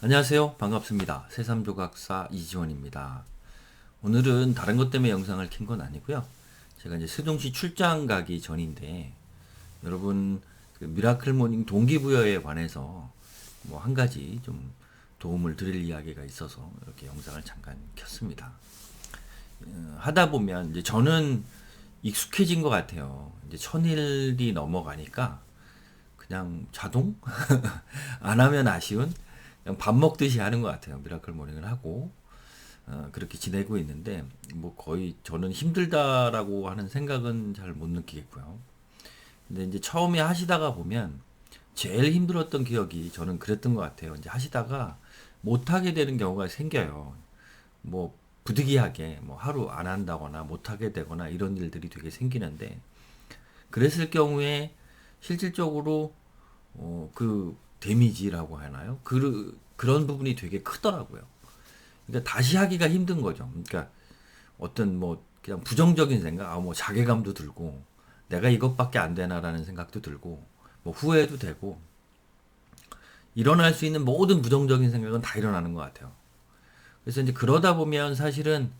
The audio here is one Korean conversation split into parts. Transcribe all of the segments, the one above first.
안녕하세요. 반갑습니다. 새삼조각사 이지원입니다. 오늘은 다른 것 때문에 영상을 킨 건 아니고요. 제가 이제 세종시 출장 가기 전인데 여러분 그 미라클 모닝 동기부여에 관해서 뭐 한 가지 좀 도움을 드릴 이야기가 있어서 이렇게 영상을 잠깐 켰습니다. 어, 하다 보면 이제 저는 익숙해진 것 같아요. 이제 천일이 넘어가니까 그냥 자동 안 하면 아쉬운 그냥 밥 먹듯이 하는 것 같아요. 미라클 모닝을 하고 어, 그렇게 지내고 있는데 뭐 거의 저는 힘들다라고 하는 생각은 잘 못 느끼겠고요. 근데 이제 처음에 하시다가 보면 제일 힘들었던 기억이 저는 그랬던 것 같아요. 이제 하시다가 못 하게 되는 경우가 생겨요. 뭐 부득이하게 뭐 하루 안 한다거나 못 하게 되거나 이런 일들이 되게 생기는데 그랬을 경우에 실질적으로 어, 그 데미지라고 하나요? 그 그런 부분이 되게 크더라고요. 그러니까 다시 하기가 힘든 거죠. 그러니까 어떤 뭐 그냥 부정적인 생각, 아 뭐 자괴감도 들고 내가 이것밖에 안 되나라는 생각도 들고 뭐 후회도 되고 일어날 수 있는 모든 부정적인 생각은 다 일어나는 것 같아요. 그래서 이제 그러다 보면 사실은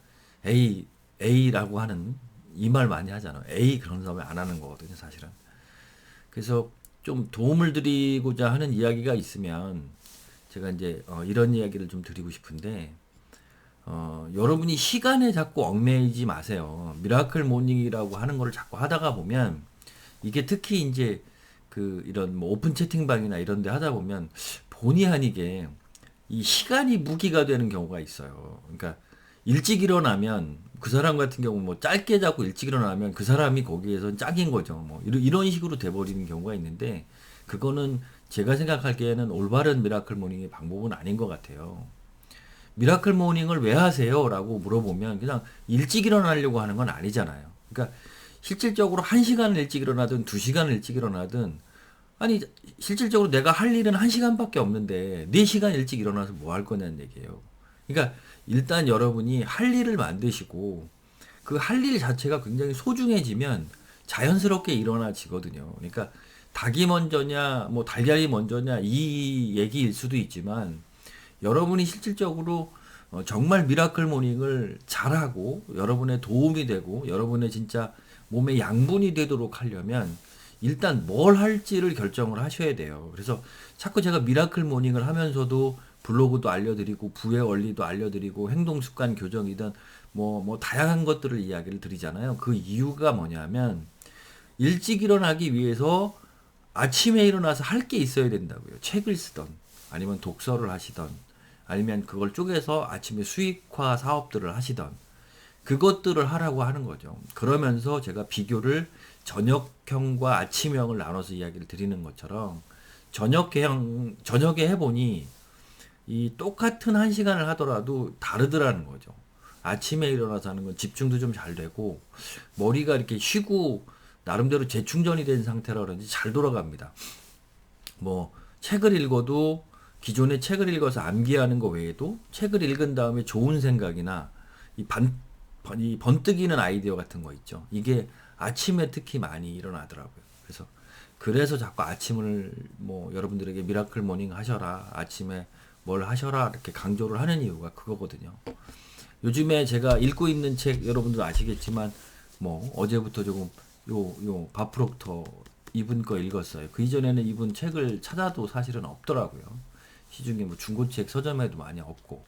A A라고 하는 이 말 많이 하잖아요. A 그런 사람이 안 하는 거거든요, 사실은. 그래서 좀 도움을 드리고자 하는 이야기가 있으면 제가 이제 어, 이런 이야기를 좀 드리고 싶은데 어, 여러분이 시간에 자꾸 얽매이지 마세요. 미라클 모닝이라고 하는 거를 자꾸 하다가 보면 이게 특히 이제 그 이런 뭐 오픈 채팅방이나 이런 데 하다 보면 본의 아니게 이 시간이 무기가 되는 경우가 있어요. 그러니까 일찍 일어나면 그 사람 같은 경우 뭐 짧게 자고 일찍 일어나면 그 사람이 거기에선 짝인 거죠. 뭐 이런 이런 식으로 돼 버리는 경우가 있는데 그거는 제가 생각하기에는 올바른 미라클 모닝의 방법은 아닌 것 같아요. 미라클 모닝을 왜 하세요? 라고 물어보면 그냥 일찍 일어나려고 하는 건 아니잖아요. 그러니까 실질적으로 1시간 일찍 일어나든 2시간 일찍 일어나든 아니 실질적으로 내가 할 일은 1시간밖에 없는데 4시간 일찍 일어나서 뭐 할 거냐는 얘기예요. 그러니까 일단 여러분이 할 일을 만드시고 그 할 일 자체가 굉장히 소중해지면 자연스럽게 일어나지거든요. 그러니까 닭이 먼저냐, 뭐 달걀이 먼저냐 이 얘기일 수도 있지만 여러분이 실질적으로 어, 정말 미라클 모닝을 잘하고 여러분의 도움이 되고 여러분의 진짜 몸의 양분이 되도록 하려면 일단 뭘 할지를 결정을 하셔야 돼요. 그래서 자꾸 제가 미라클 모닝을 하면서도 블로그도 알려드리고 부의 원리도 알려드리고 행동 습관 교정이든 뭐, 뭐 다양한 것들을 이야기를 드리잖아요. 그 이유가 뭐냐면 일찍 일어나기 위해서 아침에 일어나서 할 게 있어야 된다고요. 책을 쓰던 아니면 독서를 하시던 아니면 그걸 쪼개서 아침에 수익화 사업들을 하시던 그것들을 하라고 하는 거죠. 그러면서 제가 비교를 저녁형과 아침형을 나눠서 이야기를 드리는 것처럼 저녁형 저녁에 해보니 이 똑같은 한 시간을 하더라도 다르더라는 거죠. 아침에 일어나서 하는 건 집중도 좀 잘 되고 머리가 이렇게 쉬고 나름대로 재충전이 된 상태라 그런지 잘 돌아갑니다. 뭐 책을 읽어도 기존의 책을 읽어서 암기하는 거 외에도 책을 읽은 다음에 좋은 생각이나 이 반, 이 번뜩이는 아이디어 같은 거 있죠. 이게 아침에 특히 많이 일어나더라고요. 그래서 그래서 자꾸 아침을 뭐 여러분들에게 미라클 모닝 하셔라. 아침에 뭘 하셔라. 이렇게 강조를 하는 이유가 그거거든요. 요즘에 제가 읽고 있는 책 여러분들 아시겠지만 뭐 어제부터 조금 요 요 바프록터 이분 거 읽었어요. 그 이전에는 이분 책을 찾아도 사실은 없더라고요. 시중에 뭐 중고책 서점에도 많이 없고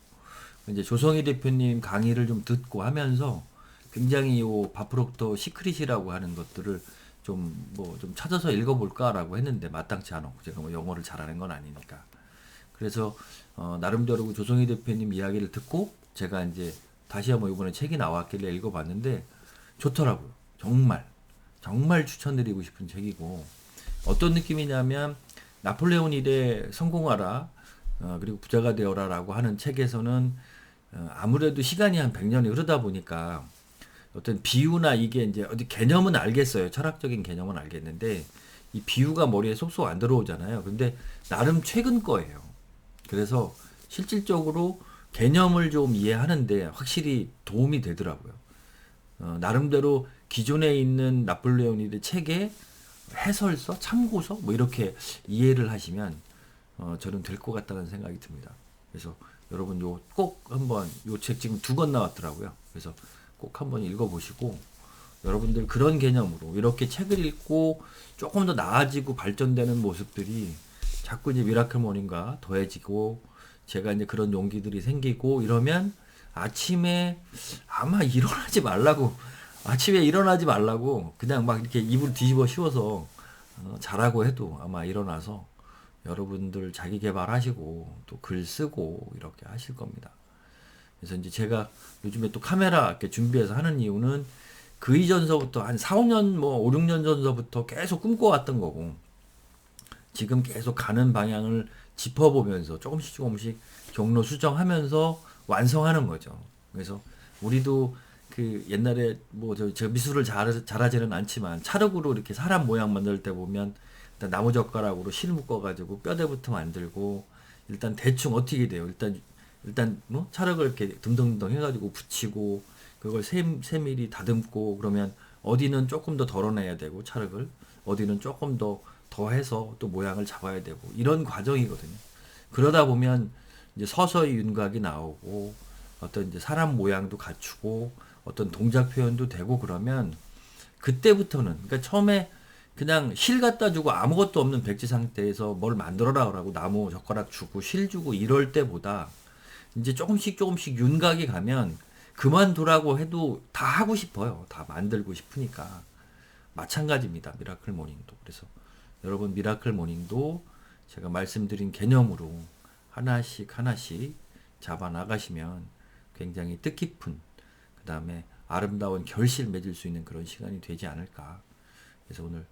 이제 조성희 대표님 강의를 좀 듣고 하면서 굉장히 요 바프록터 시크릿이라고 하는 것들을 좀 뭐좀 찾아서 읽어볼까라고 했는데 마땅치 않았고 제가 뭐 영어를 잘하는 건 아니니까 그래서 어, 나름대로 그 조성희 대표님 이야기를 듣고 제가 이제 다시 한번 이번에 책이 나왔길래 읽어봤는데 좋더라고요 정말 정말 추천드리고 싶은 책이고 어떤 느낌이냐면 나폴레온 일에 성공하라 어, 그리고 부자가 되어라라고 하는 책에서는 어, 아무래도 시간이 한 100년이 흐르다 보니까 어떤 비유나 이게 이제 어디 개념은 알겠어요. 철학적인 개념은 알겠는데 이 비유가 머리에 쏙쏙 안 들어오잖아요. 근데 나름 최근 거예요. 그래서 실질적으로 개념을 좀 이해하는데 확실히 도움이 되더라고요. 어, 나름대로 기존에 있는 나폴레오니드 책의 해설서, 참고서 뭐 이렇게 이해를 하시면 어, 저는 될 것 같다는 생각이 듭니다. 그래서 여러분 요 꼭 한번 요 책 지금 두 권 나왔더라고요. 그래서 꼭 한번 읽어보시고 여러분들 그런 개념으로 이렇게 책을 읽고 조금 더 나아지고 발전되는 모습들이 자꾸 이제 미라클 모닝과 더해지고 제가 이제 그런 용기들이 생기고 이러면 아침에 아마 일어나지 말라고 아침에 일어나지 말라고 그냥 막 이렇게 이불 뒤집어 씌워서 어, 자라고 해도 아마 일어나서 여러분들 자기 개발하시고 또 글 쓰고 이렇게 하실 겁니다. 그래서 이제 제가 요즘에 또 카메라 이렇게 준비해서 하는 이유는 그 이전서부터 한 4, 5년 뭐 5, 6년 전서부터 계속 꿈꿔왔던 거고 지금 계속 가는 방향을 짚어보면서 조금씩 조금씩 경로 수정하면서 완성하는 거죠. 그래서 우리도 그 옛날에 뭐저 저 미술을 잘 잘하지는 않지만 찰흙으로 이렇게 사람 모양 만들 때 보면 일단 나무 젓가락으로 실 묶어 가지고 뼈대부터 만들고 일단 대충 어떻게 돼요? 일단 일단 뭐 찰흙을 이렇게 듬덩듬덩 해가지고 붙이고 그걸 세, 세밀히 다듬고 그러면 어디는 조금 더 덜어내야 되고 찰흙을 어디는 조금 더 더해서 또 모양을 잡아야 되고 이런 과정이거든요. 그러다 보면 이제 서서히 윤곽이 나오고 어떤 이제 사람 모양도 갖추고 어떤 동작 표현도 되고 그러면 그때부터는 그러니까 처음에 그냥 실 갖다 주고 아무것도 없는 백지 상태에서 뭘 만들어라 그러고 나무 젓가락 주고 실 주고 이럴 때보다 이제 조금씩 조금씩 윤곽이 가면 그만두라고 해도 다 하고 싶어요. 다 만들고 싶으니까. 마찬가지입니다. 미라클 모닝도. 그래서 여러분 미라클 모닝도 제가 말씀드린 개념으로 하나씩 하나씩 잡아 나가시면 굉장히 뜻깊은 그 다음에 아름다운 결실 맺을 수 있는 그런 시간이 되지 않을까. 그래서 오늘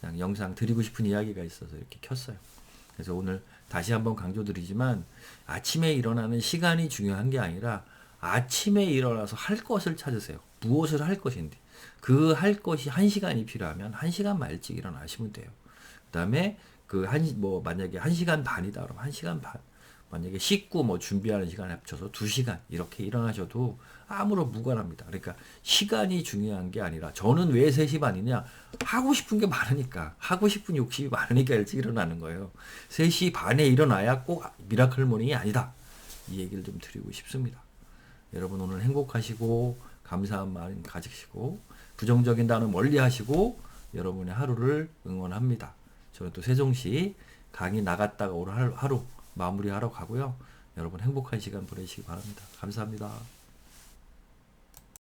그냥 영상 드리고 싶은 이야기가 있어서 이렇게 켰어요. 그래서 오늘 다시 한번 강조드리지만 아침에 일어나는 시간이 중요한 게 아니라 아침에 일어나서 할 것을 찾으세요. 무엇을 할 것인데 그할 것이 한 시간이 필요하면 한 시간만 일찍 일어나시면 돼요. 그다음에 그 한 뭐 만약에 한 시간 반이다 그러면 한 시간 반. 만약에 씻고 뭐 준비하는 시간 합쳐서 두 시간 이렇게 일어나셔도 아무런 무관합니다. 그러니까 시간이 중요한 게 아니라 저는 왜 3시 반이냐? 하고 싶은 게 많으니까 하고 싶은 욕심이 많으니까 일찍 일어나는 거예요. 3시 반에 일어나야 꼭 미라클 모닝이 아니다. 이 얘기를 좀 드리고 싶습니다. 여러분 오늘 행복하시고 감사한 마음 가지시고 부정적인 단어 멀리 하시고 여러분의 하루를 응원합니다. 저는 또 세종시 강의 나갔다가 오늘 하루, 마무리하러 가고요. 여러분 행복한 시간 보내시기 바랍니다. 감사합니다.